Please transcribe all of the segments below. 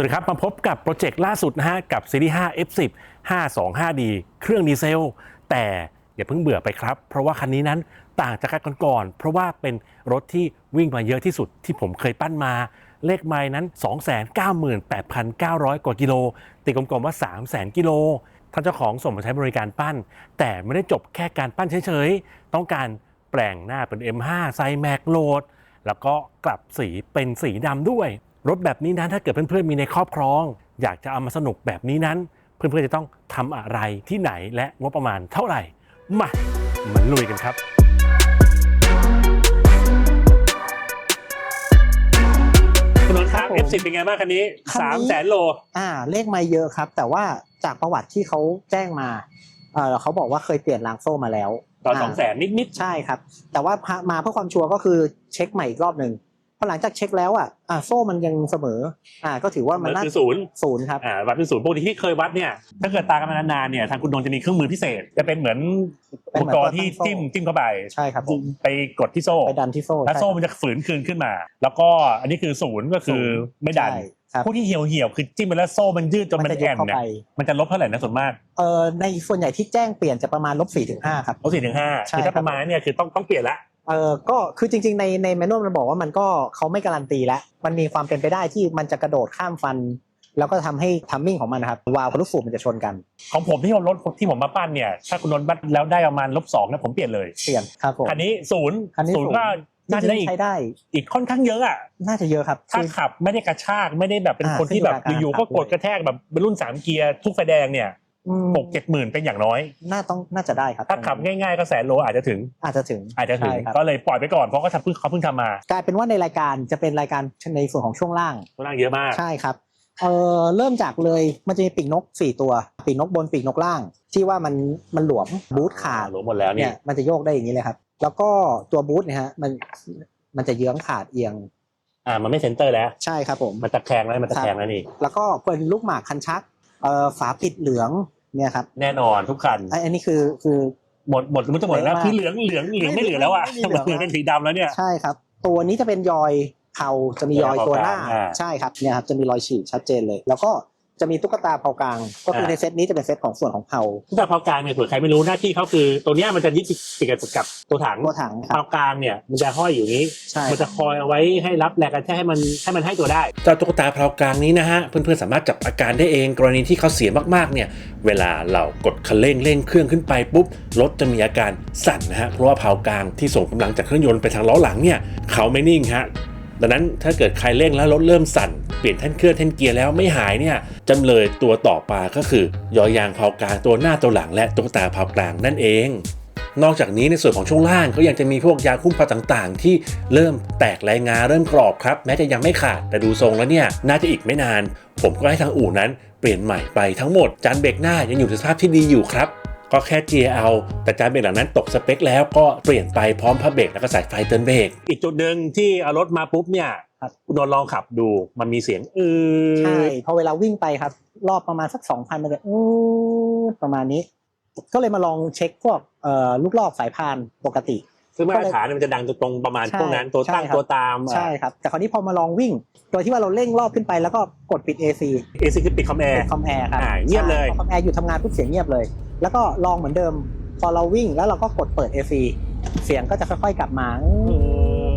วัสดีครับ มาพบกับโปรเจกต์ล่าสุดนะฮะ กับซีรีส์ 5 F10 525D เครื่องดีเซล แต่อย่าเพิ่งเบื่อไปครับ เพราะว่าคันนี้นั้นต่างจากคันก่อนๆเพราะว่าเป็นรถที่วิ่งมาเยอะที่สุดที่ผมเคยปั้นมา เลขไม้นั้น 298,900 กว่ากิโล ตีกลมๆว่า 300,000 กิโลท่านเจ้าของส่งมาใช้บริการปั้น แต่ไม่ได้จบแค่การปั้นเฉยๆ ต้องการแปลงหน้าเป็น M5 ไซแม็กโหลด แล้วก็กลับสีเป็นสีดำด้วย รถแบบนี้นั้นถ้าเกิดเพื่อนๆมีในครอบครอง อยากจะเอามาสนุกแบบนี้นั้น เพื่อนๆจะต้องทำอะไรที่ไหนและงบประมาณเท่าไหร่มามาลุยกันครับคุณนนท์ครับครับผม F10 เป็นไงบ้างคันนี้คันนี้3 0 0แสนโลอ่า เลขไม่เยอะครับ แต่ว่าจากประวัติที่เขาแจ้งมาเออเขาบอกว่าเคยเปลี่ยนรางโซ่มาแล้วต่อา2 0 0แสนนิดใช่ครับ แต่ว่าพามาเพื่อความชัวร์ก็คือเช็คใหม่อีกรอบหนึ่ง พอหลังจากเช็คแล้วอะอ่าโซ่มันยังเสมออ่าก็ถือว่าๆมันมันน่าคือศูนย์ศูนย์ครับอ่าวัดเป็นศูนย์ปกติที่เคยวัดเนี่ยถ้าเกิดตามกันมานานๆเนี่ยทางคุณนนท์จะมีเครื่องมือพิเศษ จะเป็นเหมือนอุปกรณ์ที่จิ้มจิ้มเข้าไปใช่ครับผมไปกดที่โซ่ไปดันที่โซ่แล้วโซ่ใช่มันจะฝืนคืนขึ้นมา แล้วก็อันนี้คือศูนย์ก็คือไม่ดันใช่ครับผู้ที่เหี่ยวเหี่ยวๆคือจิ้มไปแล้วโซ่มันยืดจนมันจะยแอกนเข้าเนี่ยไปมันจะลบเท่าไหร่นะส่วนมากเอ่อในส่วนใหญ่ที่แจ้งเปลี่ยนจะประมาณลบสี่ถึงห้าครับลบสี่ถึงห้าใช่คือถ้าครัปบระมาณนั้นเนี่ยคือต้องต้องเปลี่ยนละ เออก็คือจริง ๆ ในในแมนนวลมันบอกว่ามันก็เขาไม่การันตีแล้วมันมีความเป็นไปได้ที่มันจะกระโดดข้ามฟัน แล้วก็ทำให้ทัมมิ่งของมันนะครับวาล์วกับลูกสูบมันจะชนกันของผมที่ผมรถที่ผมมาปั้นเนี่ยถ้าคุณนนท์วัดแล้วได้ประมาณลบสองนะผมเปลี่ยนเลยเปลี่ยนครับผม คันนี้ศูนย์คันนี้ศูนย์ ศูนย์ก็น่าจะได้อีกใช้ได้อีกค่อนข้างเยอะอะน่าจะเยอะครับถ้าคือ ขับไม่ได้กระชากไม่ได้แบบเป็นอ่าคนที่แบบขึ้นอยู่อยู่กับๆก็การขับ กดกระแทกแบบเป็นรุ่นสามเกียร์ทุกไฟแดงเนี่ยอืม หกเจ็ดหมื่นเป็นอย่างน้อย น่าต้องน่าจะได้ครับถ้าขับง่ายๆก็แสนโลอาจจะถึง อาจจะถึงอาจจะถึงใช่ครับก็เลยปล่อยไปก่อนเพราะเขาทำเพิ่งเขาเพิ่งทำมา กลายเป็นว่าในรายการจะเป็นรายการในส่วนของช่วงล่างค่อนข้างเยอะมากใช่ครับเออเริ่มจากเลยมันจะมีปีกนกสี่ตัว ปีกนกบนปีกนกล่าง ที่ว่ามันมันหลวมบูทขาดรวมหมดแล้วเนี่เนี่ยยมันจะโยกได้อย่างนี้เลยครับ แล้วก็ตัวบูทเนี่ยฮะมันมันจะเยื้องขาดเอียงอ่ามันไม่เซนเตอร์แล้วใช่ครับผมมันตะแคงแล้วมันตะแคงแล้วนี่แล้วก็เป็นลูกหมากคันชัก เอ่อฝาปิดเหลืองเนี่ยครับแน่นอนทุกคัน ไอ้อันนี้คือคือ หมดหมดมันจะหมดแล้วเยอะมากคือเหลืองเหลืองเหลืองไม่เหลือแล้วอะไม่เหลือเหลือเป็นสีดำแล้วเนี่ย ใช่ครับ ตัวนี้จะเป็นยอยเผาจะมียอยตัวหน้าอ่าใช่ครับเนี่ยครับจะมีรอยฉีกชัดเจนเลย แล้วก็ จะมีตุ๊กตาเผากลาง ก็คืออ่าในเซตนี้จะเป็นเซตของส่วนของเผาทุกแต่เผากลางเนี่ยเผื่อใครไม่รู้หน้าที่เขาคือ ตัวเนี้ยมันจะยึดติดกับกับตัวถังตัวถังคเผารับกลางเนี่ยมันจะห้อยอยู่นี้ ใช่ มันจะคอยเอาไว้ให้รับแรงกระแทกให้มันให้มันให้ตัวได้ เจ้าตุ๊กตาเพลากลางนี้นะฮะ เพื่อนๆสามารถจับอาการได้เองกรณีที่เขาเสียมากๆเนี่ย เวลาเรากดคันเร่งเร่งเครื่องขึ้นไปปุ๊บรถจะมีอาการสั่นนะฮะเพราะว่าเพลากลางที่ส่งกำลังจากเครื่องยนต์ไปทางล้อหลังเนี่ยเขาไม่นิ่งฮะ ดังนั้นถ้าเกิดใครเร่งแล้วรถเริ่มสั่น เปลี่ยนแท่นเครื่องแท่นเกียร์แล้วไม่หายเนี่ยจำเลยตัวต่อมาก็คือยอยางเพลากลางตัวหน้าตัวหลัง และตุ๊กตาเพลากลางนั่นเอง นอกจากนี้ในส่วนของช่วงล่างก็ยังจะมีพวกยางคุ้มพลาต่างๆ ที่เริ่มแตกลายงาเริ่มกรอบครับ แม้จะยังไม่ขาดแต่ดูทรงแล้วเนี่ยน่าจะอีกไม่นาน ผมก็ให้ทางอู่นั้นเปลี่ยนใหม่ไปทั้งหมดจานเบรกหน้ายังอยู่ในสภาพที่ดีอยู่ครับ ก็แค่เจียเอา แต่จานเบรกหลังนั้นตกสเปคแล้วก็เปลี่ยนไปพร้อมพับเบรกแล้วก็สายไฟเตือนเบรกอีกจุดหนึ่งที่เอารถมาปุ๊บเนี่ยคุณโดนลองขับดูมันมีเสียงอือใช่พอเวลาวิ่งไปครับ รอบประมาณสักสองพันมันจะอู้ประมาณนี้ ก็เลยมาลองเช็คพวกเอ่อลูกลอกสายพานปกติ ซึ่งมาตรฐานเนี่ยมันจะดังตรงๆประมาณใช่พวกนั้นตัวตั้งใช่ครับตัวตามใช่ครับแต่คราวนี้พอมาลองวิ่ง โดยที่ว่าเราเร่งรอบขึ้นไปแล้วก็กดปิด AC เอซิคือปิดคอมแอร์เป็นคอมแอร์ครับอ่าเงียบเลยใช่พอคอมแอร์หยุดทำงานปุ๊บเสียงเงียบเลย แล้วก็ลองเหมือนเดิม พอเราวิ่งแล้วเราก็กดเปิด AC เสียงก็จะค่อยๆกลับมา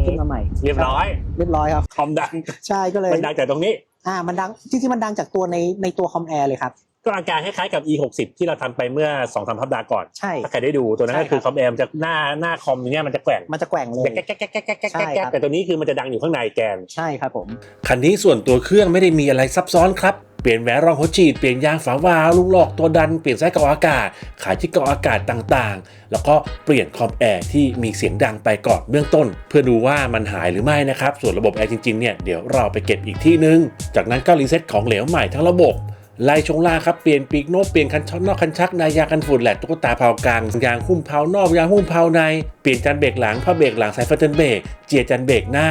ขึ้นมาใหม่ เรียบร้อย เรียบร้อยครับคอมดังใช่ก็เลยมันดังจากตรงนี้อ่ามันดังจริงๆมันดังจากตัวในในตัวคอมแอร์เลยครับ ก็อาการคล้ายๆกับ E60 ที่เราทำไปเมื่อ2องสามสัปดาห์ก่อนใช่ถ้าใครได้ดูตัวนั้นใช่ก็คือครับคอมแอมจะหน้าหน้าคอมเนี่ยมันจะแกว่งมันจะแกว่งเลยแก๊กแก๊กแก๊กแก๊กแก๊กแก๊กใช่แก๊กครับแต่ตัวนี้คือมันจะดังอยู่ข้างในแกนใช่ครับผมคันนี้ส่วนตัวเครื่องไม่ได้มีอะไรซับซ้อนครับเปลี่ยนแหวนรองหัวฉีดเปลี่ยนยางฝาวาล์วลูกลอกตัวดันเปลี่ยนสายกรองอากาศ ขายที่กรองอากาศต่างๆ แล้วก็เปลี่ยนคอมแอร์ที่มีเสียงดังไปก่อนเบื้องต้น เพื่อดูว่ามันหายหรือไม่นะครับส่วนระบบแอร์จริงๆเนี่ยเดี๋ยวเราไปเก็บอีกที่นึง จากนั้นก็รีเซ็ตของเหลวใหม่ทั้งระบบ ลายชงล่าครับเปลี่ยนปีกโนเปลี่ยนคันช็อตนอกคันชักนายางกันฝุ่นแหละตุ๊กตาเผากลางยางหุ้มเผานอกยางหุ้มเผาใน เปลี่ยนจานเบรกหลังผ้าเบรกหลังสายฟันเทนเบรกเจียจานเบรกหน้า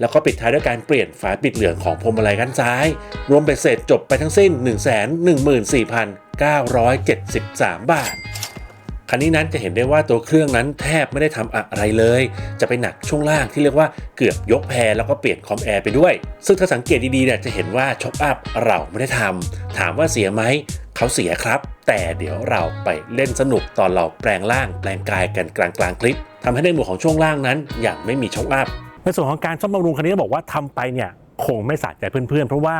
แล้วก็ปิดท้ายด้วยการเปลี่ยนฝาปิดเหลืองของพวงมาลัยด้านซ้าย รวมเป็นเสร็จจบไปทั้งสิ้น 1 1 4 9 7 3 บาท คันนี้นั้นจะเห็นได้ว่าตัวเครื่องนั้นแทบไม่ได้ทำอะไรเลย จะไปหนักช่วงล่างที่เรียกว่าเกือบยกแพรแล้วก็เปลี่ยนคอมแอร์ไปด้วย ซึ่งถ้าสังเกตดีๆเนี่ยจะเห็นว่าช็อคอัพเราไม่ได้ทำถามว่าเสียไหมเขาเสียครับ แต่เดี๋ยวเราไปเล่นสนุกตอนเราแปลงร่างแปลงกายกันกลางกลางคลิปทำให้ในหมวดของช่วงล่างนั้น อย่างไม่มีช็อคอัพในส่วนของการซ่อมบำรุงคันนี้บอกว่าทำไปเนี่ยคงไม่สะใจเพื่อนๆ เพราะว่า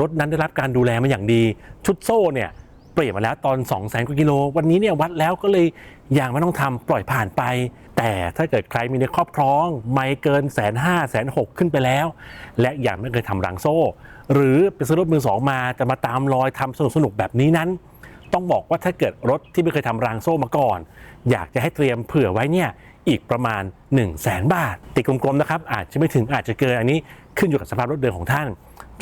รถนั้นได้รับการดูแลมาอย่างดี ชุดโซ่เนี่ย ปลี่ยนมาแล้วตอน 2 0 0 0 0 0กว่ากิโล วันนี้เนี่ยวัดแล้วก็เลยอย่างไม่ต้องทำปล่อยผ่านไป แต่ถ้าเกิดใครมีในครอบครอง ไม่เกินแสนห้าแสนหกขึ้นไปแล้ว และอย่างไม่เคยทำรังโซ่ หรือไปซื้อรถมือสองมาจะมาตามรอยทำสนุกๆแบบนี้นั้น ต้องบอกว่าถ้าเกิดรถที่ไม่เคยทำรางโซ่มาก่อน อยากจะให้เตรียมเผื่อไว้เนี่ยอีกประมาณ 1 0 0 0 0แสนบาทติดกลมๆนะครับอาจจะไม่ถึงอาจจะเกินอันนี้ขึ้นอยู่กับสภาพรถเดิมของท่าน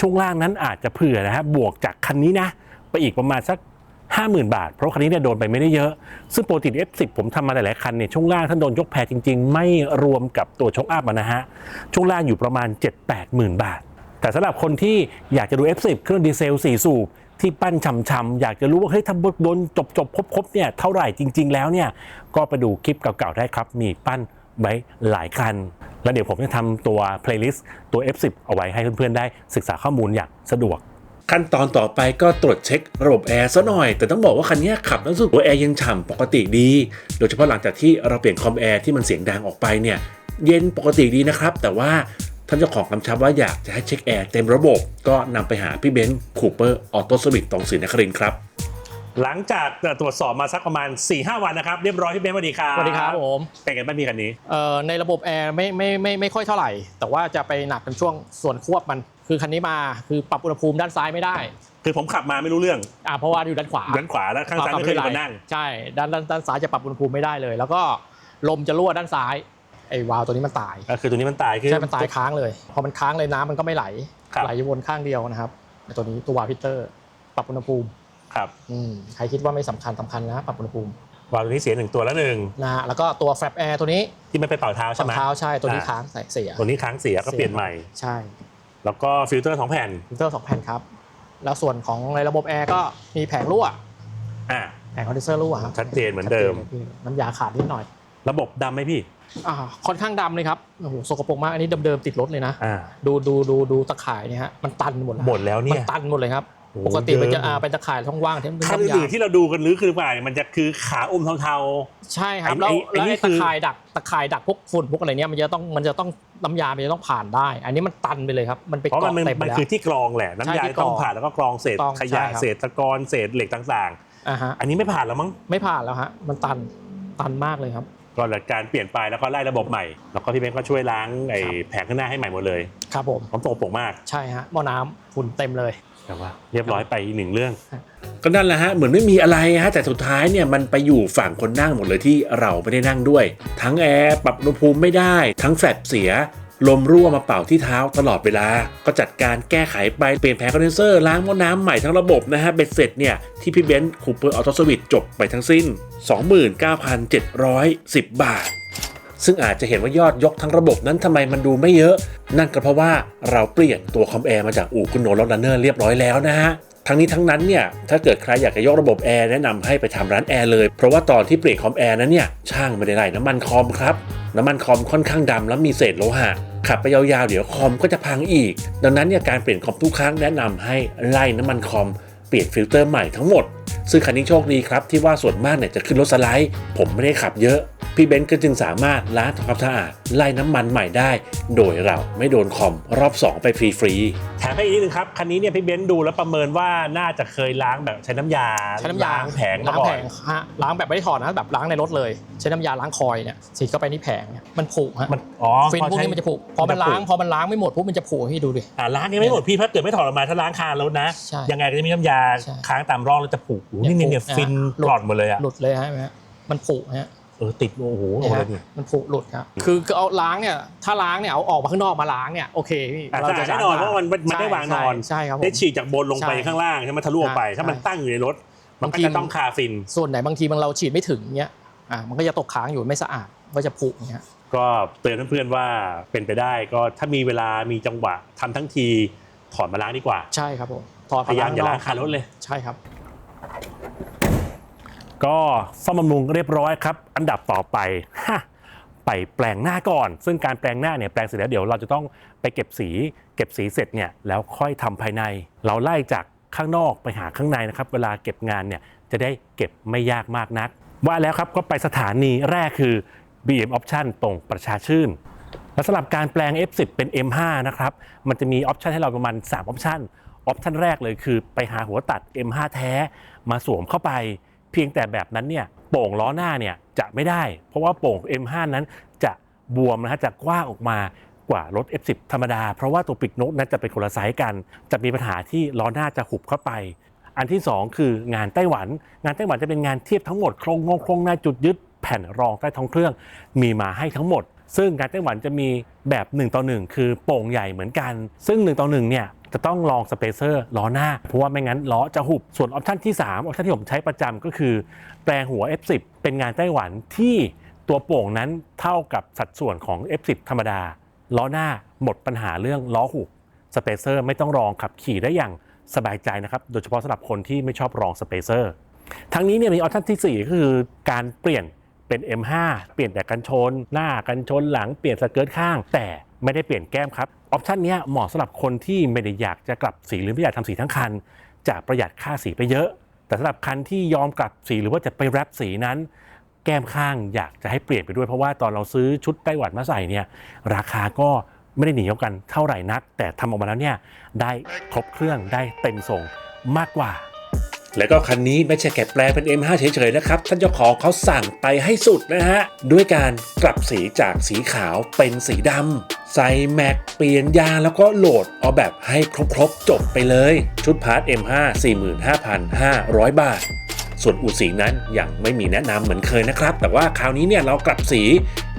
ช่วงล่างนั้นอาจจะเผื่อนะฮะบวกจากคันนี้นะไปอีกประมาณสัก 50,000 บาท เพราะคันนี้เนี่ยโดนไปไม่ได้เยอะ ซึ่งปกติ F10 ผมทำมาหลาย ๆ คันเนี่ยช่วงล่างท่านโดนยกแพรจริง ๆ ไม่รวมกับตัวช็อคอัพนะฮะ ช่วงล่างอยู่ประมาณ 7-8หมื่นบาท แต่สำหรับคนที่อยากจะดู F10 เครื่องดีเซล 4 สูบที่ปั้นช่ำๆอยากจะรู้ว่าเฮ้ยทำโดนจบจบๆครบๆเนี่ยเท่าไหร่จริง ๆ แล้วเนี่ยก็ไปดูคลิปเก่า ๆ ได้ครับมีปั้นไว้หลายคัน แล้วเดี๋ยวผมจะทำตัว playlist ตัว F10 เอาไว้ให้เพื่อนๆได้ศึกษาข้อมูลอย่างสะดวก ขั้นตอนต่อไปก็ตรวจเช็คระบบแอร์ซะหน่อย แต่ต้องบอกว่าคันนี้ขับแล้วรู้สึกว่าแอร์ยังฉ่ำปกติดี โดยเฉพาะหลังจากที่เราเปลี่ยนคอมแอร์ที่มันเสียงดังออกไปเนี่ยเย็นปกติดีนะครับ แต่ว่าท่านเจ้าของกำชับว่าอยากจะให้เช็คแอร์เต็มระบบ ก็นำไปหาพี่เบนซ์คูเปอร์ออโต้สวิตตรงศรีนครินครับ หลังจากตรวจสอบมาสักประมาณ4-5วันนะครับ เรียบร้อยพี่เบนซ์สวัสดีครับสวัสดีครับผมเป็นไงบ้างพี่คันนี้เอ่อในระบบแอร์ไม่ไม่ไม่ไม่ค่อยเท่าไหร่ แต่ว่าจะไปหนักเป็นช่วงส่วนควบมันคือคันนี้มาคือปรับอุณหภูมิด้านซ้ายไม่ได้ คือผมขับมาไม่รู้เรื่องอ่าเพราะว่าอยู่ด้านขวาด้านขวาแล้วข้างซ้ายไม่เคยมีคนนั่งใช่ด้านด้านด้านซ้ายจะปรับอุณหภูมิไม่ได้เลย แล้วก็ลมจะรั่วด้านซ้ายไอ้วาล์วตัวนี้มันตายก็คือตัวนี้มันตายคือใช่มันตายค้างเลย พอมันค้างเลยน้ำมันก็ไม่ไหลครับไหลวนข้างเดียวนะครับไอ้ตัวนี้ตัววาล์วพิเตอร์ ปรับอุณหภูมิ ครับอืมใครคิดว่าไม่สำคัญสำคัญนะปรับอุณหภูมิวาล์วตัวนี้เสียหนึ่งตัวแล้วหนึ่งนะฮะแล้วก็ตัวแฟลปแอร์ตัวนี้ที่มันไปเป่าเท้าใช่ฝั่ไหมงเท้าใช่ตัวนี้อ่า ค้างใส่เสีย ตัวนี้ค้างเสียก็เปลี่ยนใหม่ ใช่แล้วก็ฟิลเตอร์สองแผ่นฟิลเตอร์สองแผ่นครับ แล้วส่วนของในระบบแอร์ก็มีแผงรั่วอ่า แผงคอนเดนเซอร์รั่วครับชัดเจนเหมือนเดิม ชัจนลยพี่น้ำยาขาดนิดหน่อยระบบดำไหมพี่อ่าค่อนข้างดำเลยครับโอ้โหสกปรกมากอันนี้เดิมๆติดรถเลยนะ อ่าดูดูดูดูตะข่ายเนี่ยฮะมันตันหมดแล้วหมดแล้วมัเนี่ยตันหมดเลยครับโอ้ ปกติมันจะเยอะอ่าเป็นตะข่ายช่องว่างที่มันเป็นคันน้ำยาอื่นที่เราดูกันหรือคือเปล่าเนี่ยมันจะคือขาอมเทาใช่ครับไอ้แล้วไอ้แล้วนี่ไอ้คืตะอข่ายดักตะข่ายดักพวกฝุ่นพวกอะไรเนี่ยมันจะต้องมันจะต้องน้ำยามันจะต้องผ่านได้ อันนี้มันตันไปเลยครับมันไปๆเพราะมันเกาะมันเต็มไปมันแล้วคือที่กรองแหละน้ำยาใช่ที่กรต้อองงผ่านแล้วก็กรองเศษต้องขยะใช่ครับเศษตะกอนเศษเหล็กต่างอ่าฮะๆอันนี้ไม่ผ่านแล้วมั้งไม่ผ่านแล้วฮะมันตันตันมากเลยครับก็หลักการเปลี่ยนไปแล้วก็ไล่ระบบใหม่ แล้วก็พี่เบนก็ช่วยล้างไอ้ครับแผงข้างหน้าให้ใหม่หมดเลย ครับผมพร้อมตกปรกมาก ใช่ฮะหม้อน้ำฝุ่นเต็มเลย แต่ว่าเรียบร้อยไปอีกหนึ่งเรื่องครับก็นั่นแหละฮะเหมือนไม่มีอะไรฮะแต่สุดท้ายเนี่ยมันไปอยู่ฝั่งคนนั่งหมดเลยที่เราไม่ได้นั่งด้วย ทั้งแอร์ปรับอุณหภูมิไม่ได้ ทั้งแฟลชเสียลมรั่วมาเป่าที่เท้าตลอดเวลา ก็จัดการแก้ไขไป เปลี่ยนแผงคอนเดนเซอร์ ล้างหม้อน้ำใหม่ทั้งระบบนะฮะ เบ็ดเสร็จเนี่ย ที่พี่เบนซ์คูเปอร์ออโตสวิตจบไปทั้งสิ้น 29,710 บาท ซึ่งอาจจะเห็นว่ายอดยกทั้งระบบนั้นทำไมมันดูไม่เยอะ นั่นก็เพราะว่าเราเปลี่ยนตัวคอมแอร์มาจากอู่คุณโนลอกดันเนอร์เรียบร้อยแล้วนะฮะทั้งนี้ทั้งนั้นเนี่ยถ้าเกิดใครอยากจะยกระบบแอร์แนะนำให้ไปทำร้านแอร์เลย เพราะว่าตอนที่เปลี่ยนคอมแอร์นั้นเนี่ยช่างไม่ได้ไล่น้ำมันคอมครับ น้ำมันคอมค่อนข้างดำแล้วมีเศษโลหะขับไปยาวๆ เดี๋ยวคอมก็จะพังอีก ดังนั้นเนี่ยการเปลี่ยนคอมทุกครั้งแนะนำให้ไล่น้ำมันคอมเปลี่ยนฟิลเตอร์ใหม่ทั้งหมด ซึ่งคันนี้โชคดีครับที่ว่าส่วนมากเนี่ยจะขึ้นรถสไลด์ ผมไม่ได้ขับเยอะ พี่เบนซ์ก็จึงสามารถล้างทำความสะอาดไล่น้ำมันใหม่ได้ โดยเราไม่โดนคอมรอบ 2 ไปฟรีๆแถมให้อีกนิดนึงครับคันนี้เนี่ยพี่เบนซ์ดูแล้วประเมินว่าน่าจะเคยล้างแบบใช้น้ำยาใช้น้ำยาล้างแผงมาล้างก่อแผนงฮะล้างแบบไม่ได้ถอดนะแบบล้างในรถเลย ใช้น้ำยาล้างคอยเนี่ยฉีดเข้าไปที่แผงเนี่ยมันผุฮะมันอ๋อฟินพวกนี้มันจะผุพอมันล้างพอมันล้างไม่หมดปุ๊บมันจะผุให้ดูดิ อ่าล้างยังไม่หมดพี่ถ้าเกิดไม่ถอดออกมาถ้าล้างคานแล้วนะ ใช่ยังไงก็จะมีน้ำยาใช่ ค้างตามร่องแล้วจะผุโอ้โหนี่เนี่ยผุฟินนะฮะกร่อนหมดเลยอะหลุดเลยฮะเห็นไหมฮะมันผุฮะเออติดโอ้โหเนี่ยโอ้ฮะโหเนี่ยมันผุหลุดครับคือคือเอาล้างเนี่ยถ้าล้างเนี่ยเอาออกมาข้างนอกมาล้างเนี่ยโอเคพี่อะสะอาดแน่นอนเพราะว่ามันมันได้วางนอนใช่ครับผมได้ฉีดจากบนลงไปใช่ข้างล่างใช่ไหมทะลุออกไปใช่ถ้ามันตั้งอยู่ในรถ มันก็บางทีจะต้องคาฟิน ส่วนไหนบางทีบางเราฉีดไม่ถึงเงี้ยอะมันก็จะตกค้างอยู่ไม่สะอาดก็จะผุอย่างเงี้ยก็เตือนเพื่อนๆว่าเป็นไปได้ก็ถ้ามีเวลามีจังหวะทำทั้งทีถอดมาล้างดีกว่าใช่ครับผมถอดพยายามอย่าล้างข้คารถเลยใช่ครับ ก็ซ่อมบำรุงเรียบร้อยครับ อันดับต่อไปไปแปลงหน้าก่อน ซึ่งการแปลงหน้าเนี่ยแปลงเสร็จแล้วเดี๋ยวเราจะต้องไปเก็บสี เก็บสีเสร็จเนี่ยแล้วค่อยทำภายใน เราไล่จากข้างนอกไปหาข้างในนะครับ เวลาเก็บงานเนี่ยจะได้เก็บไม่ยากมากนัก ว่าแล้วครับก็ไปสถานีแรกคือ BM Option ตรงประชาชื่น และสำหรับการแปลง F10 เป็น M5 นะครับ มันจะมีออปชันให้เราประมาณ3ออปชันออปชันแรกเลยคือไปหาหัวตัด M5 แท้มาสวมเข้าไป พียงแต่แบบนั้นเนี่ยโป่งล้อหน้าเนี่ยจะไม่ได้ เพราะว่าโป่ง M5 นั้นจะบวมนะฮะจะกว้างออกมากว่ารถ F10 ธรรมดา เพราะว่าตัวปีกนกนั้นจะเป็นคนละไซส์กัน จะมีปัญหาที่ล้อหน้าจะหุบเข้าไป อันที่ 2 คืองานไต้หวัน งานไต้หวันจะเป็นงานเทียบทั้งหมดโครงงงโครงหน้าจุดยึดแผ่นรองใต้ท้องเครื่อง มีมาให้ทั้งหมดซึ่งงานไต้หวันจะมีแบบ1ต่อ1คือโป่งใหญ่เหมือนกัน ซึ่ง1ต่อ1เนี่ย จะต้องลองสเปเซอร์ล้อหน้า เพราะว่าไม่งั้นล้อจะหุบ ส่วนออปชันที่ 3 ออปชันที่ผมใช้ประจำก็คือ แปลงหัว F10 เป็นงานไต้หวันที่ตัวโป่งนั้นเท่ากับสัดส่วนของ F10 ธรรมดา ล้อหน้าหมดปัญหาเรื่องล้อหุบสเปเซอร์ไม่ต้องรองขับขี่ได้อย่างสบายใจนะครับ โดยเฉพาะสำหรับคนที่ไม่ชอบรองสเปเซอร์ทั้งนี้เนี่ยมีออปชั่นที่ 4 ก็คือการเปลี่ยนเป็น M5 เปลี่ยนแต่กันชน หน้ากันชนหลังเปลี่ยนสเกิร์ตข้าง แต่ ไม่ได้เปลี่ยนแก้มครับ ออปชันนี้เหมาะสำหรับคนที่ไม่ได้อยากจะกลับสีหรือไม่อยากทำสีทั้งคัน จะประหยัดค่าสีไปเยอะ แต่สำหรับคันที่ยอมกลับสีหรือว่าจะไปแรปสีนั้น แก้มข้างอยากจะให้เปลี่ยนไปด้วยเพราะว่าตอนเราซื้อชุดไต้หวันมาใส่เนี่ยราคาก็ไม่ได้หนีกันเท่าไหร่นัก แต่ทำออกมาแล้วเนี่ยได้ครบเครื่องได้เต็มส่งมากกว่า แล้วก็คันนี้ไม่ใช่แค่แปลเป็น M5 เฉยๆนะครับ ท่านเจ้าของเขาสั่งไปให้สุดนะฮะ ด้วยการกลับสีจากสีขาวเป็นสีดำ ใส่แม็กเปลี่ยนยางแล้วก็โหลดเอาแบบให้ครบๆจบไปเลย ชุดพาร์ท M5 45,500 บาท ส่วนอูสีนั้นยังไม่มีแนะนำเหมือนเคยนะครับ แต่ว่าคราวนี้เนี่ยเรากลับสี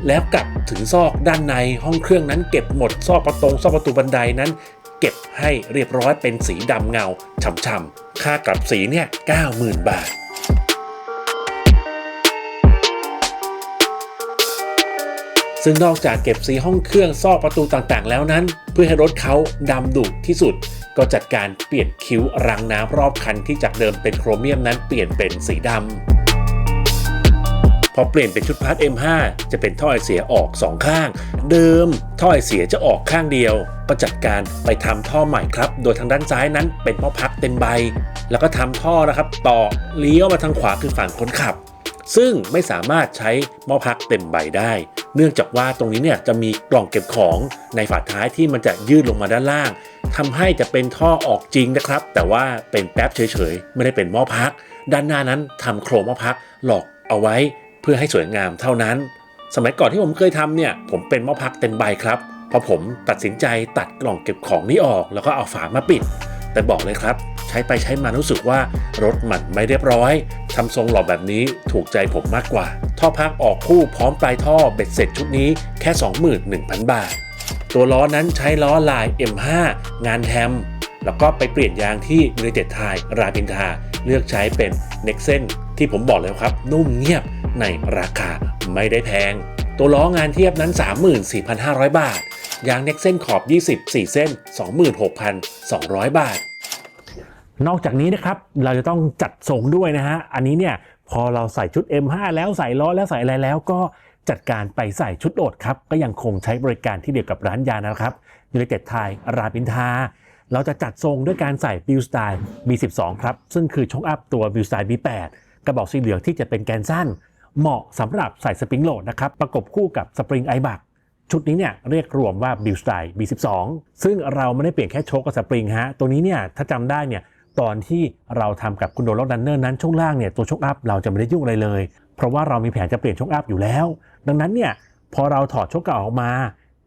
แล้วกลับถึงซอกด้านในห้องเครื่องนั้นเก็บหมดซอกประตงซอกประตูบันไดนั้น เก็บให้เรียบร้อยเป็นสีดำเงาฉ่ำๆค่ากลับสีเนี่ย90,000 บาท ซึ่งนอกจากเก็บสีห้องเครื่องซอกประตูต่างๆ แล้วนั้น เพื่อให้รถเขาดำดุที่สุด ก็จัดการเปลี่ยนคิ้วรางน้ำรอบคันที่จากเดิมเป็นโครเมียมนั้นเปลี่ยนเป็นสีดำพอเปลี่ยนเป็นชุดพาร์ท M5 จะเป็นท่อไอเสียออก2ข้าง เดิมท่อไอเสียจะออกข้างเดียว ก็จัดการไปทำท่อใหม่ครับ โดยทางด้านซ้ายนั้นเป็นหม้อพักเต็มใบ แล้วก็ทำท่อนะครับต่อเลี้ยวมาทางขวาคือฝั่งคนขับ ซึ่งไม่สามารถใช้หม้อพักเต็มใบได้ เนื่องจากว่าตรงนี้เนี่ยจะมีกล่องเก็บของในฝาท้ายที่มันจะยืดลงมาด้านล่างทำให้จะเป็นท่อออกจริงนะครับ แต่ว่าเป็นแป๊บเฉยๆ ไม่ได้เป็นหม้อพัก ด้านหน้านั้นทำโครงหม้อพักหลอกเอาไว้เพื่อให้สวยงามเท่านั้น สมัยก่อนที่ผมเคยทำเนี่ยผมเป็นหม้อพักเต็มใบครับพอผมตัดสินใจตัดกล่องเก็บของนี้ออก แล้วก็เอาฝามาปิด แต่บอกเลยครับ ช้ไปใช้มารู้สึกว่ารถมันไม่เรียบร้อยทำทรงหล่อแบบนี้ถูกใจผมมากกว่า ท่อพักออกคู่พร้อมปลายท่อเบ็ดเสร็จชุดนี้แค่ 21,000 บาท ตัวล้อนั้นใช้ล้อลาย M5 งานแทมแล้วก็ไปเปลี่ยนยางที่ United Tire ราบินทาเลือกใช้เป็น n e x e n ที่ผมบอกเลยครับ นุ่มเงียบในราคาไม่ได้แพง ตัวล้องานเทียบนั้น 34,500 บาท ยาง n e x e n ขอบ24เส้น 26,200 บาท นอกจากนี้นะครับเราจะต้องจัดทรงด้วยนะฮะอันนี้เนี่ยพอเราใส่ชุด M5 แล้วใส่ล้อแล้วใส่อะไรแล้วก็จัดการไปใส่ชุดโดดครับ ก็ยังคงใช้บริการที่เดียวกับร้านยานะครับยูไนเต็ดไทยราบินทา เราจะจัดทรงด้วยการใส่ b ิ l สไตล์ B12 ครับ ซึ่งคือชงอัพตัว b ิ l สไตล์ B8 กระบอกสีเหลืองที่จะเป็นแกนสั้น เหมาะสำหรับใส่สปริงโหลดนะครับ ประกบคู่กับสปริงไอบักชุดนี้เนี่ยเรียกรวมว่า b ิ l สไตล์ B12 ซึ่งเราไม่ได้เปลี่ยนแค่โชคกับสปริงฮะตัวนี้เนี่ยถ้าจำได้เนี่ย ตอนที่เราทำกับคุณโดโรดันเนอร์นั้นช่วงล่างเนี่ยตัวโชคอัพเราจะไม่ได้ยุ่งอะไรเลย เพราะว่าเรามีแผนจะเปลี่ยนโชคอัพอยู่แล้ว ดังนั้นเนี่ยพอเราถอดโชคเก่าออกมา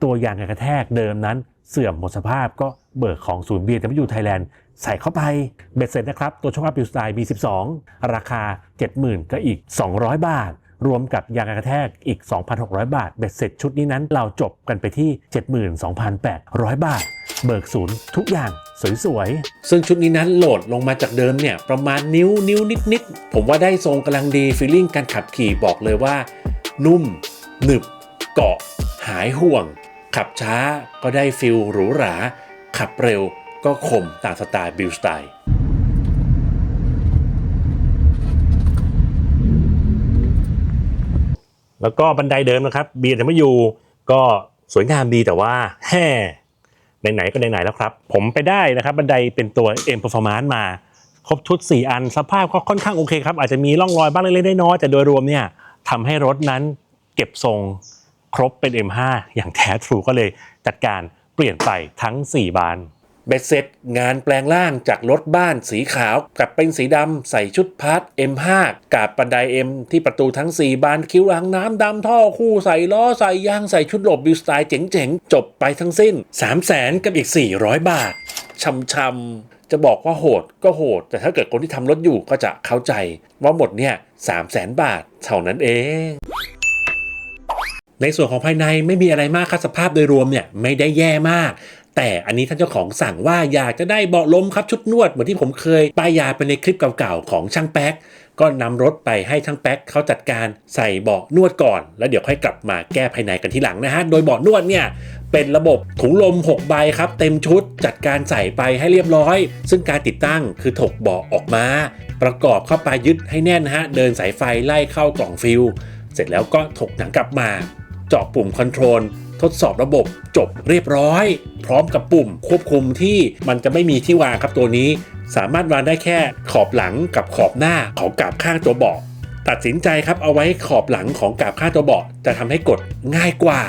ตัวยางกระแทกเดิมนั้น เสื่อมหมดสภาพก็เบิกของศูนย์ BMW Thailand ใส่เข้าไปเบ็ดเสร็จนะครับ ตัวโชคอัพบิวสไตล์ B12 ราคา 70,000 ก็อีก 200 บาท รวมกับยางกระแทกอีก 2,600 บาท เบ็ดเสร็จชุดนี้นั้นเราจบกันไปที่ 72,800 บาท เบิกศูนย์ทุกอย่าง สวยๆ ซึ่งชุดนี้นั้นโหลดลงมาจากเดิมเนี่ย ประมาณนิ้วนิ้วนิดๆ ผมว่าได้ทรงกำลังดีฟีลลิ่งการขับขี่บอกเลยว่า นุ่ม หนึบ เกาะ หายห่วง ขับช้าก็ได้ฟิลหรูหรา ขับเร็วก็คมตามสไตล์บิลสไตล์แล้วก็บันไดเดิมนะครับ BMW ก็สวยงามดีแต่ว่าแฮ่ ไหนๆก็ไหนๆแล้วครับ ผมไปได้นะครับบันไดเป็นตัว M Performance มา ครบชุด 4 อันสภาพก็ค่อนข้างโอเคครับ อาจจะมีร่องรอยบ้างเล็กๆน้อยๆแต่โดยรวมเนี่ยทำให้รถนั้นเก็บทรงครบเป็น M5 อย่างแท้ทรูก็เลยจัดการเปลี่ยนไปทั้ง 4 บาน เบ็ดเสร็จงานแปลงร่างจากรถบ้านสีขาวกลับเป็นสีดำใส่ชุดพาร์ท M5 กาบบันได M ที่ประตูทั้ง 4 บานคิ้วรางน้ำดำท่อคู่ใส่ล้อใส่ยางใส่ชุดหลบบิวสไตล์เจ๋งๆ จบไปทั้งสิ้น 3 0 0แสนกับอีก 400 บาทช่ำๆจะบอกว่าโหดก็โหด แต่ถ้าเกิดคนที่ทำรถอยู่ก็จะเข้าใจ ว่าหมดเนี่ย3 0 0แสนบาทเท่านั้นเองในส่วนของภายในไม่มีอะไรมากครับสภาพโดยรวมเนี่ยไม่ได้แย่มาก แต่อันนี้ท่านเจ้าของสั่งว่าอยากจะได้เบาะลมครับชุดนวดเหมือนที่ผมเคยป้ายยาไปในคลิปเก่าๆของช่างแป๊กก็นำรถไปให้ช่างแป๊กเขาจัดการใส่เบาะนวดก่อน แล้วเดี๋ยวค่อยกลับมาแก้ภายในกันทีหลังนะฮะ โดยเบาะนวดเนี่ยเป็นระบบถุงลม 6 ใบครับ เต็มชุดจัดการใส่ไปให้เรียบร้อย ซึ่งการติดตั้งคือถกเบาะออกมา ประกอบเข้าไปยึดให้แน่นฮะ เดินสายไฟไล่เข้ากล่องฟิลเสร็จแล้วก็ถกหนังกลับมา เจาะปุ่มคอนโทรล ทดสอบระบบจบเรียบร้อย พร้อมกับปุ่มควบคุมที่มันจะไม่มีที่วางครับตัวนี้ สามารถวางได้แค่ขอบหลังกับขอบหน้าของกาบข้างตัวเบาะตัดสินใจครับเอาไว้ขอบหลังของกาบข้างตัวเบาะจะทำให้กดง่ายกว่า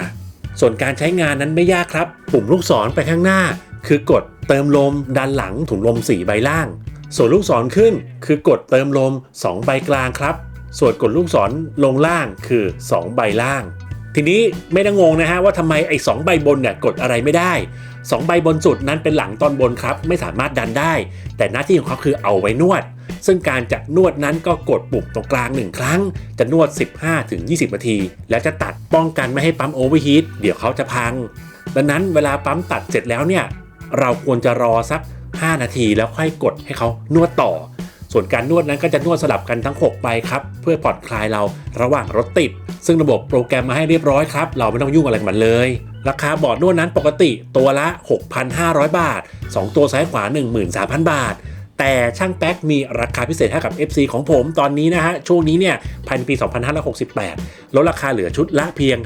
ส่วนการใช้งานนั้นไม่ยากครับ ปุ่มลูกศรไปข้างหน้า คือกดเติมลมด้านหลังถุงลม4ใบล่าง ส่วนลูกศรขึ้นคือกดเติมลม 2 ใบกลางครับ ส่วนกดลูกศรลงล่างคือ 2 ใบล่าง ทีนี้ไม่ต้องงงนะฮะว่าทำไมไอ้สใบบนเนี่ยกดอะไรไม่ได้ 2 ใบบนสุดนั้นเป็นหลังตอนบนครับ ไม่สามารถดันได้ แต่หน้าที่ของเขาคือเอาไว้นวด ซึ่งการจะนวดนั้นก็กดปุ่มตรงกลาง 1 ครั้ง จะนวด 15-20 นาที แล้วจะตัดป้องกันไม่ให้ปั๊มโอเวอร์ฮีทเดี๋ยวเขาจะพัง ดังนั้นเวลาปั๊มตัดเสร็จแล้วเนี่ยเราควรจะรอสัก 5 นาทีแล้วค่อยกดให้เขานวดต่อ ส่วนการนวดนั้นก็จะนวดสลับกันทั้ง 6 ใบครับ เพื่อผ่อนคลายเราระหว่างรถติด ซึ่งระบบโปรแกรมมาให้เรียบร้อยครับ เราไม่ต้องยุ่งอะไรกับมันเลย ราคาบอร์ดนวดนั้นปกติตัวละ 6,500 บาท 2 ตัวซ้ายขวา 13,000 บาทแต่ช่างแป๊กมีราคาพิเศษให้กับ FC ของผมตอนนี้นะฮะ ช่วงนี้เนี่ยภายในปี 2568 ลดราคาเหลือชุดละเพียง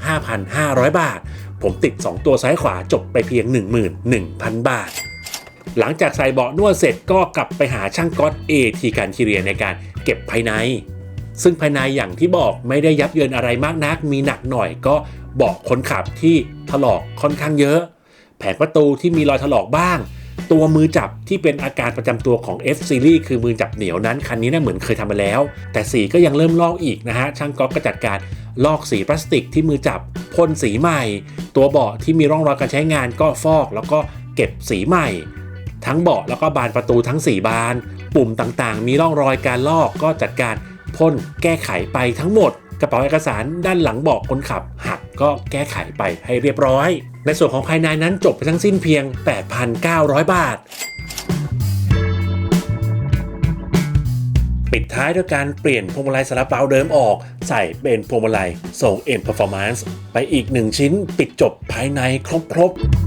5,500 บาท ผมติด 2 ตัวซ้ายขวาจบไปเพียง 11,000 บาท หลังจากใส่เบาะนวดเสร็จก็กลับไปหาช่างก๊อตเอทีการคีเรียในการเก็บภายใน ซึ่งภายในอย่างที่บอกไม่ได้ยับเยินอะไรมากนัก มีหนักหน่อยก็เบาะคนขับที่ถลอกค่อนข้างเยอะ แผงประตูที่มีรอยถลอกบ้าง ตัวมือจับที่เป็นอาการประจำตัวของ F Series คือมือจับเหนียวนั้นคันนี้น่าเหมือนเคยทำมาแล้ว แต่สีก็ยังเริ่มลอกอีกนะฮะช่างก๊อฟก็จัดการลอกสีพลาสติกที่มือจับพ่นสีใหม่ ตัวเบาะที่มีร่องรอยการใช้งานก็ฟอก แล้วก็เก็บสีใหม่ ทั้งเบาะแล้วก็บานประตูทั้ง 4 บาน ปุ่มต่างๆ มีร่องรอยการลอกก็จัดการพ่นแก้ไขไปทั้งหมด กระเป๋าเอกสารด้านหลังเบาะคนขับหักก็แก้ไขไปให้เรียบร้อย ในส่วนของภายในนั้นจบไปทั้งสิ้นเพียง 8,900 บาท ปิดท้ายด้วยการเปลี่ยนพวงมาลัยสลับเปาเดิมออก ใส่เป็นพวงมาลัยส่ง M Performance ไปอีกหนึ่งชิ้น ปิดจบภายในครบๆ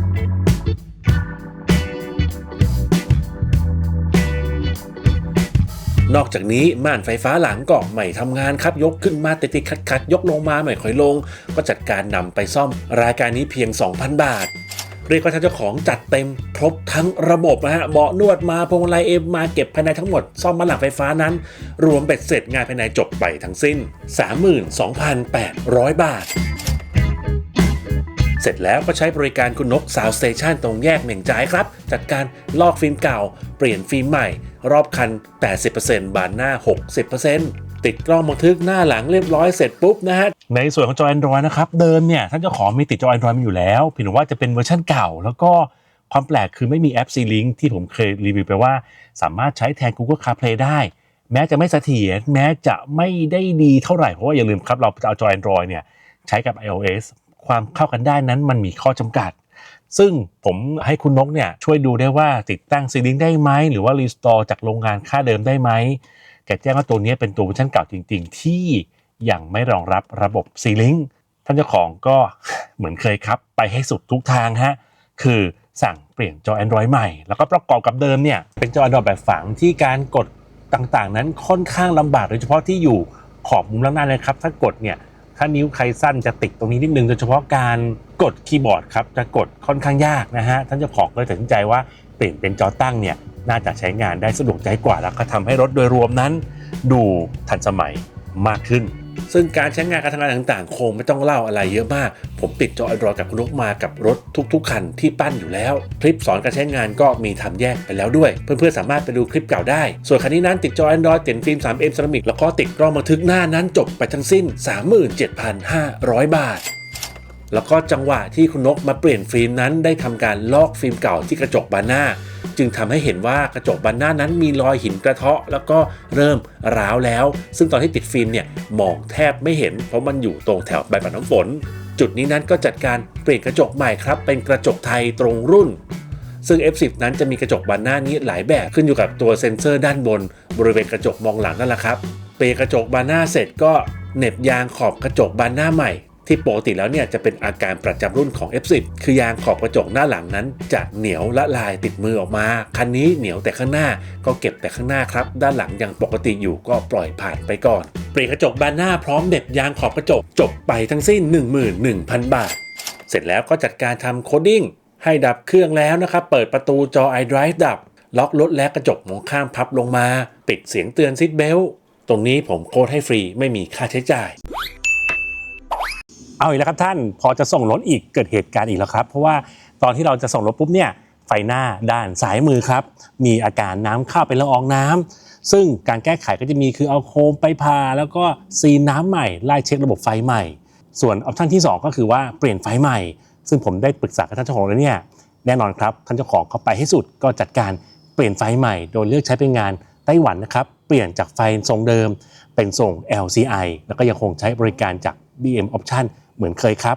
นอกจากนี้ม่านไฟฟ้าหลังก็ไม่ทำงานครับยกขึ้นมาติดติดขัดขัดๆยกลงมาไม่ค่อยลง ก็จัดการนำไปซ่อมรายการนี้เพียง 2,000 บาทเรียกว่าท่านเจ้าของจัดเต็มครบทั้งระบบนะฮะเบาะนวดมาพวงมาลัยเอ็มมาเก็บภายในทั้งหมด ซ่อมมาหลังไฟฟ้านั้น รวมเบ็ดเสร็จงานภายในจบไปทั้งสิ้น 32,800 บาท ร็จแล้วก็ใช้บริการคุณนกซาวสเตชันตรงแยกเหม่งจ่ายครับ จัดการลอกฟิล์มเก่า เปลี่ยนฟิล์มใหม่ รอบคัน 80%บานหน้า 60%ติดกล้องบันทึกหน้าหลังเรียบร้อยเสร็จปุ๊บนะฮะ ในส่วนของจอ Android นะครับ เดิมเนี่ย ท่านเจ้าของมีติดจอ Android มาอยู่แล้วเพียงแต่ว่าจะเป็นเวอร์ชันเก่า แล้วก็ความแปลกคือไม่มีแอป C-Link ที่ผมเคยรีวิวไปว่า สามารถใช้แทน Google CarPlay ได้ แม้จะไม่เสถียรแม้จะไม่ได้ดีเท่าไหร่ เพราะว่าอย่าลืมครับ เราจะเอาจอ Android เนี่ย ใช้กับ iOS ความเข้ากันได้นั้นมันมีข้อจำกัด ซึ่งผมให้คุณนกเนี่ยช่วยดูได้ว่าติดตั้ง C-Link ได้ไหมหรือว่า Restore จากโรงงานค่าเดิมได้ไหมแกแจ้งว่าตัวนี้เป็นตัวเวอร์ชันเก่าจริง ๆ ที่ยังไม่รองรับระบบ C-Link ท่านเจ้าของก็เหมือนเคยครับ ไปให้สุดทุกทางฮะคือสั่งเปลี่ยนจอ Android ใหม่ แล้วก็ประกอบกับเดิมเนี่ยเป็นจอ Android แบบฝังที่การกดต่างๆ นั้นค่อนข้างลำบากโดยเฉพาะที่อยู่ขอบมุมล่างหน้าเลยครับ ถ้ากดเนี่ย ถ้านิ้วใครสั้นจะติดตรงนี้นิดนึงโดยเฉพาะการกดคีย์บอร์ดครับจะกดค่อนข้างยากนะฮะท่านเจ้าของเลยตัดสินใจว่าเปลี่ยนเป็นจอตั้งเนี่ยน่าจะใช้งานได้สะดวกใจกว่าแล้วก็ทำให้รถโดยรวมนั้น ดูทันสมัยมากขึ้น ซึ่งการใช้งานการทำงานต่างๆ คงไม่ต้องเล่าอะไรเยอะมาก ผมติดจอ Android กับคุณนกมากับรถทุกๆ คันที่ปั้นอยู่แล้ว คลิปสอนการใช้งานก็มีทำแยกไปแล้วด้วย เพื่อนๆ สามารถไปดูคลิปเก่าได้ ส่วนคันนี้นั้นติดจอ Android ติดฟิล์ม 3M Ceramic แล้วก็ติดกล้องบันทึกหน้านั้นจบไปทั้งสิ้น 37,500 บาท แล้วก็จังหวะที่คุณนกมาเปลี่ยนฟิล์มนั้นได้ทำการลอกฟิล์มเก่าที่กระจกบานหน้า จึงทำให้เห็นว่ากระจกบานหน้านั้นมีรอยหินกระเทาะ แล้วก็เริ่มร้าวแล้ว ซึ่งตอนที่ติดฟิล์มเนี่ยมองแทบไม่เห็น เพราะมันอยู่ตรงแถวใบปัดน้ำฝน จุดนี้นั้นก็จัดการเปลี่ยนกระจกใหม่ครับ เป็นกระจกไทยตรงรุ่นซึ่ง F10 นั้นจะมีกระจกบานหน้านี้หลายแบบขึ้นอยู่กับตัวเซ็นเซอร์ด้านบน บริเวณกระจกมองหลังนั่นแหละครับ เปลี่ยนกระจกบานหน้าเสร็จก็เน็บยางขอบกระจกบานหน้าใหม่ ที่ปกติแล้วเนี่ยจะเป็นอาการประจำรุ่นของ F10 คือยางขอบกระจกหน้าหลังนั้น จะเหนียวละลายติดมือออกมา คันนี้เหนียวแต่ข้างหน้าก็เก็บแต่ข้างหน้าครับ ด้านหลังยังปกติอยู่ก็ปล่อยผ่านไปก่อนเปลี่ยนกระจกบานหน้าพร้อมเด็บยางขอบกระจกจบไปทั้งสิ้น 11,000 บาท เสร็จแล้วก็จัดการทำโคดดิ้งให้ดับเครื่องแล้วนะครับ เปิดประตูจอ iDrive ดับ ล็อกรถและกระจกมองข้ามพับลงมา ปิดเสียงเตือนซิทเบลตรงนี้ผมโค้ดให้ฟรีไม่มีค่าใช้จ่าย เอาอีกแล้วครับท่านพอจะส่งรถอีกเกิดเหตุการณ์อีกแล้วครับ เพราะว่าตอนที่เราจะส่งรถปุ๊บเนี่ยไฟหน้าด้านซ้ายมือครับ มีอาการน้ำเข้าเป็นละอองน้ำซึ่งการแก้ไขก็จะมีคือเอาโคมไปพา แล้วก็ซีนน้ำใหม่ไล่เช็คระบบไฟใหม่ ส่วนออปชั่นที่ 2 ก็คือว่าเปลี่ยนไฟใหม่ ซึ่งผมได้ปรึกษากับท่านเจ้าของแล้วเนี่ยแน่นอนครับท่านเจ้าของเขาไปให้สุดก็จัดการเปลี่ยนไฟใหม่ โดยเลือกใช้เป็นงานไต้หวันนะครับเปลี่ยนจากไฟทรงเดิม เป็นทรง LCI แล้วก็ยังคงใช้บริการจาก BM Option เหมือนเคยครับ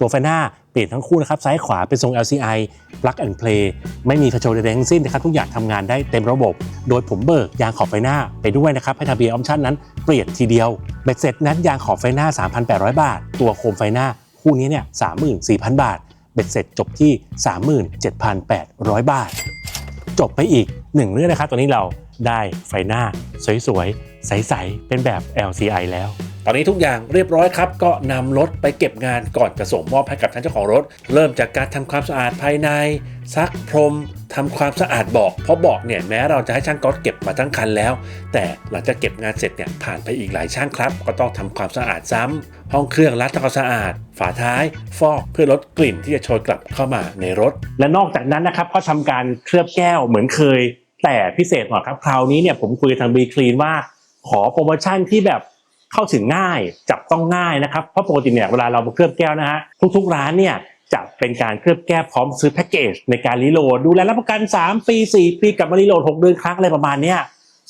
ตัวไฟหน้าเปลี่ยนทั้งคู่นะครับซ้ายขวาเป็นทรง LCI plug and play ไม่มีคอนโทรลใดๆทั้งสิ้นนะครับทุกอย่างทำงานได้เต็มระบบ โดยผมเบิกยางขอบไฟหน้าไปด้วยนะครับให้ทาง BM Option นั้นเปลี่ยนทีเดียวเบ็ดเสร็จนั้นยางขอบไฟหน้า 3,800 บาท ตัวโคมไฟหน้าคู่นี้เนี่ย34,000 บาทเบ็ดเสร็จจบที่ 37,800 บาท จบไปอีกหนึ่งเรื่องนะครับตอนนี้เราได้ไฟหน้าสวยๆ ใสๆ เป็นแบบ LCI แล้ว ตอนนี้ทุกอย่างเรียบร้อยครับ ก็นำรถไปเก็บงานก่อนจะส่งมอบให้กับท่านเจ้าของรถ เริ่มจากการทำความสะอาดภายใน ซักพรมทำความสะอาดเบอกเพราะเบอกเนี่ยแม้เราจะให้ช่างก๊อตเก็บมาทั้งคันแล้ว แต่หลังจากเก็บงานเสร็จเนี่ยผ่านไปอีกหลายช่างครับ ก็ต้องทำความสะอาดซ้ำห้องเครื่องล้างทำความสะอาด ฝาท้าย ฟอกเพื่อลดกลิ่นที่จะโชยกลับเข้ามาในรถ และนอกจากนั้นนะครับก็ทำการเคลือบแก้วเหมือนเคย แต่พิเศษหน่อยครับคราวนี้เนี่ยผมคุยทางบีคลีนว่าขอโปรโมชั่นที่แบบ เข้าถึงง่ายจับต้องง่ายนะครับเพราะปกติเนี่ยเวลาเราเคลือบแก้วนะฮะทุกๆร้านเนี่ยจะเป็นการเคลือบแก้วพร้อมซื้อแพ็กเกจในการรีโหลดดูแลรับประกัน 3 ปี 4 ปีกลับมารีโหลด 6 เดือนครั้งอะไรประมาณเนี้ย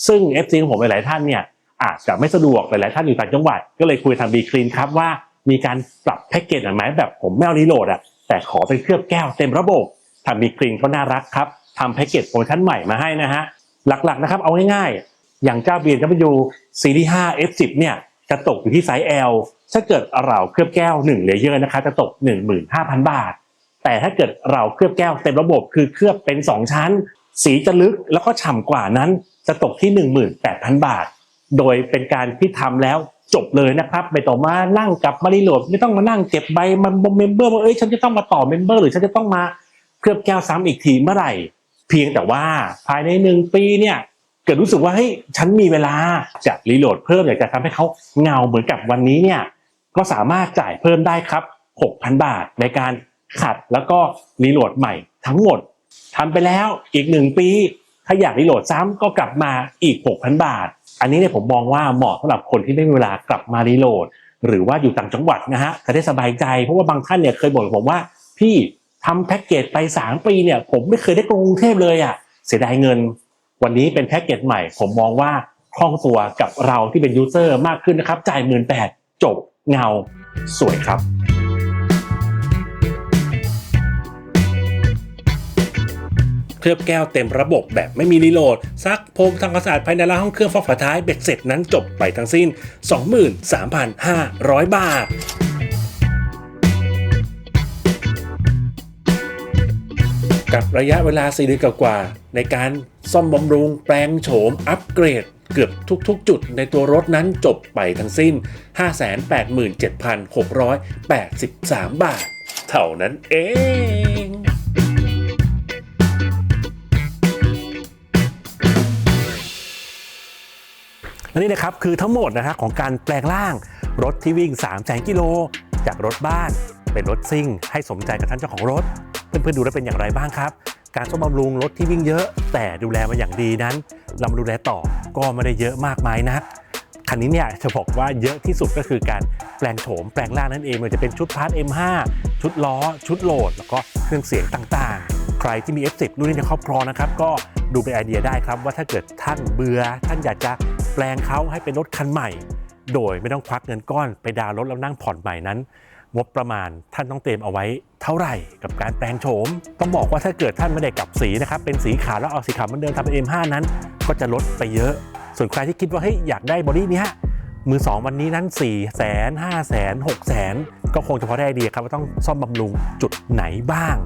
ซึ่ง FC ของผมหลายๆท่านเนี่ยอาจจะไม่สะดวกหลายๆท่านอยู่ต่างจังหวัด ก็เลยคุยทางบีคลีนครับว่ามีการปรับแพ็กเกจหน่อไหมแบบผมไม่เอารีโหลดอะแต่ขอเป็นเคลือบแก้วเต็มระบบทางบีคลีนก็น่ารักครับทำแพ็กเกจโปรโมชั่นใหม่มาให้นะฮะหลักๆนะครับเอาง่ายๆอย่างเจ้า BMW Series 5 F10 เนี่ย จะตกอยู่ที่ไซส์ L ถ้าเกิดเราเคลือบแก้ว1เลเยอร์นะคะจะตก 15,000 บาท แต่ถ้าเกิดเราเคลือบแก้วเต็มระบบคือเคลือบเป็น 2 ชั้น สีจะลึกแล้วก็ฉ่ำกว่านั้นจะตกที่ 18,000 บาท โดยเป็นการที่ทำแล้วจบเลยนะครับไม่ต้องมานั่งกลับมารีโหลดไม่ต้องมานั่งเก็บใบมันบมเมมเบอร์ว่าเอ้ยฉันจะต้องมาต่อเมมเบอร์หรือฉันจะต้องมาเคลือบแก้วซ้ำอีกทีเมื่อไหร่ เพียงแต่ว่าภายในหนึ่งปีเนี่ย กิดรู้สึกว่าเฮ้ยฉันมีเวลาจะรีโหลดเพิ่มอยากจะทำให้เขาเงาเหมือนกับวันนี้เนี่ยก็สามารถจ่ายเพิ่มได้ครับ 6,000 บาทในการขัดแล้วก็รีโหลดใหม่ทั้งหมดทำไปแล้วอีกหนึ่งปี ถ้าอยากรีโหลดซ้ำก็กลับมาอีก 6,000 บาท อันนี้เนี่ยผมมองว่าเหมาะสำหรับคนที่ไม่มีเวลากลับมารีโหลด หรือว่าอยู่ต่างจังหวัดนะฮะจะได้สบายใจเพราะว่าบางท่านเนี่ยเคยบอกกับผมว่าพี่ทำแพ็กเกจไป 3 ปีเนี่ยผมไม่เคยได้กรุงเทพเลยอะเสียดายเงิน วันนี้เป็นแพ็กเกจใหม่ ผมมองว่าคล่องตัวกับเราที่เป็นยูเซอร์มากขึ้นนะครับ จ่ายหมื่นแปดจบเงาสวยครับเคลือบแก้วเต็มระบบแบบไม่มีรีโหลด ซักพรมทำความสะอาดภายในร้านห้องเครื่องฟอกฝาท้ายเบ็ดเสร็จนั้นจบไปทั้งสิ้น 23,500 บาท กับระยะเวลา4เดือนกว่าในการ ซ่อมบำรุงแปลงโฉมอัปเกรดเกือบทุกๆ จุดในตัวรถนั้นจบไปทั้งสิ้น 587,683 บาท เท่านั้นเองและนี่นะครับคือทั้งหมดนะฮะของการแปลงร่าง รถที่วิ่ง 3 0 0 0 0 0กิโล จากรถบ้าน เป็นรถซิ่ง ให้สมใจกับท่านเจ้าของรถ เพื่อนๆดูแล้วเป็นอย่างไรบ้างครับ การซ่อมบำรุงรถที่วิ่งเยอะ แต่ดูแลมาอย่างดีนั้น เรามาดูแลต่อก็ไม่ได้เยอะมากมายนักคันนี้เนี่ยจะบอกว่าเยอะที่สุดก็คือการแปลงโฉมแปลงร่างนั่นเองมันจะเป็นชุดพาร์ท M5 ชุดล้อ ชุดโหลด แล้วก็เครื่องเสียงต่างๆ ใครที่มี F10 รุ่นนี้ในครอบครองนะครับ ก็ดูเป็นไอเดียได้ครับ ว่าถ้าเกิดท่านเบื่อท่านอยากจะแปลงเขาให้เป็นรถคันใหม่ โดยไม่ต้องควักเงินก้อนไปดาวน์รถแล้วนั่งผ่อนใหม่นั้น งบประมาณท่านต้องเตรียมเอาไว้เท่าไหร่กับการแปลงโฉม ต้องบอกว่าถ้าเกิดท่านไม่ได้กลับสีนะครับเป็นสีขาวแล้วเอาสีขาวเหมือนเดิมทำเป็น M5 นั้น ก็จะลดไปเยอะ ส่วนใครที่คิดว่าเฮ้ยอยากได้บอดี้นี้ยมือ 2 วันนี้นั้น4 0 0 0 0 0 5 0 0 0 0 6 0 0 0 0ก็คงจะพอได้ไอเดียครับว่าต้องซ่อมบำรุงจุดไหนบ้าง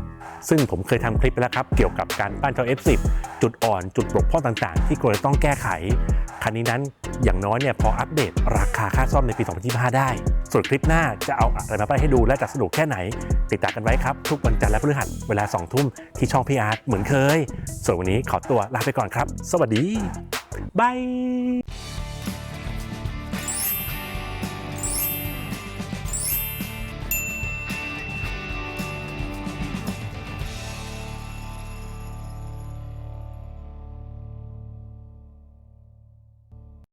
ซึ่งผมเคยทำคลิปไปแล้วครับ เกี่ยวกับการปั้นเจ้า F10 จุดอ่อนจุดบกพร่องต่างๆ ที่ควรจะต้องแก้ไข คันนี้นั้นอย่างน้อยเนี่ยพออัปเดตราคาค่าซ่อมในปี 2025 ได้ ส่วนคลิปหน้าจะเอาอะไรมาไปให้ดูและจะสนุกแค่ไหน ติดตามกันไว้ครับ ทุกวันจันทร์และพฤหัสเวลา 2 ทุ่มที่ช่องพี่อาร์ตเหมือนเคย ส่วนวันนี้ขอตัวลาไปก่อนครับ สวัสดีบาย